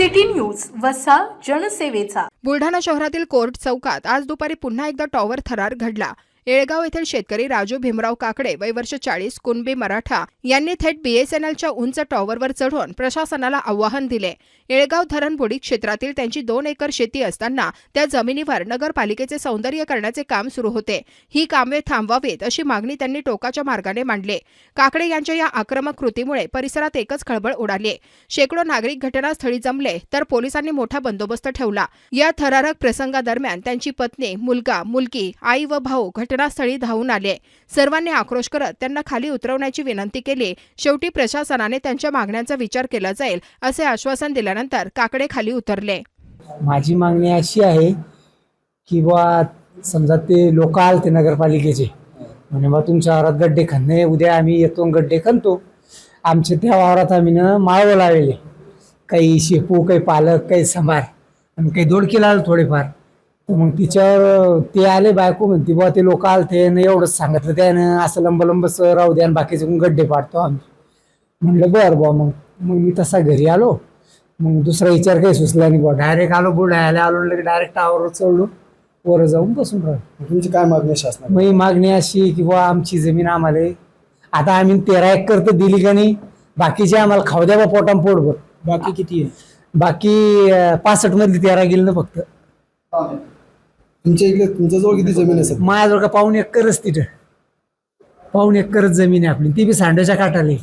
City news वसा जनसेवेचा. बुलढाणा शहरातील court चौकात आज दुपारी पुन्हा एकदा टॉवर थरार घडला. येळगाव येथील शेतकरी राजू भीमराव काकडे वय वर्ष चाळीस कुणबी मराठा यांनी थेट बीएसएनएलच्या उंच टॉवरवर चढून प्रशासनाला आव्हान दिले. येळगाव धरणबुडी क्षेत्रातील त्यांची दोन एकर शेती असताना त्या जमिनीवर नगरपालिकेचे सौंदर्य करण्याचे काम सुरू होते. ही कामे थांबवावीत अशी मागणी त्यांनी टोकाच्या मार्गाने मांडले. काकडे यांच्या या आक्रमक कृतीमुळे परिसरात एकच खळबळ उडाली. शेकडो नागरिक घटनास्थळी जमले तर पोलिसांनी मोठा बंदोबस्त ठेवला. या थरारक प्रसंगादरम्यान त्यांची पत्नी मुलगा मुलगी आई व भाऊ घटना घटनास्थळी धावून आले. सर्वांनी आक्रोश करत त्यांना खाली उतरवण्याची विनंती केली. शेवटी प्रशासनाने त्यांच्या मागण्यांचा विचार केला जाईल असे आश्वासन दिल्यानंतर काकडे खाली उतरले. माझी मागणी अशी आहे की बा समजा ते लोक आलते नगरपालिकेचे म्हणे बा तुमच्या वावरात गड्डे खणणे उद्या आम्ही येतो गड्डे खणतो. आमच्या त्या वावरात आम्ही ना माळवं लावले काही शेपू काही पालक काही सांबार आणि काही दोडके लाल थोडेफार. मग तिच्यावर ते आले बायको म्हणते बा ते लोक आलते ना एवढंच सांगितलं त्यानं. असं लंब लंबच राहू द्या आणि बाकीचे मग गड्डे पाडतो आम्ही. म्हणलं बरं बुवा मग मग मी तसा घरी आलो. मग दुसरा विचार काही सुचला नाही बुवा. डायरेक्ट आलो बुलढाण्याला आलो की डायरेक्ट टावरवर चढलो. वर जाऊन बसून राहिलो. तुमची काय मागणी शासनाला मग ही मागणी अशी की बुवा आमची जमीन आम्हाला आता आम्ही तेरा एकर तर दिली का नाही? बाकीचे आम्हाला खाऊ द्या बा पोटाम पोटभर. बाकी किती आहे? बाकी पासष्ट मधली तेरा गेली ना फक्त. तुमच्या इकडे तुमच्याजवळ किती जमीन आहे सर? माझ्याजवळ का पाऊन एकरच तिथं? पाऊन एकरच जमीन आहे आपली. ती बी सांड्याच्या काठाली.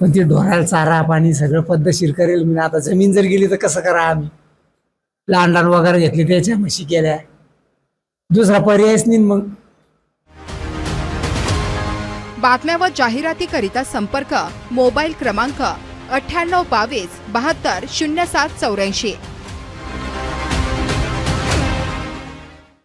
पण ती ढोराला चारा पाणी सगळं पद्धतशीर करेल. मी आता जमीन जर गेली तर कसं करा आम्ही? लहान लहान वगैरे घेतली त्याच्या म्हशी केल्या. दुसरा पर्यायच नाही मग. बातम्या व जाहिरातीकरिता संपर्क मोबाईल क्रमांक अठ्ठ्याण्णव बावीस बहात्तर शून्य सात चौऱ्याऐंशी.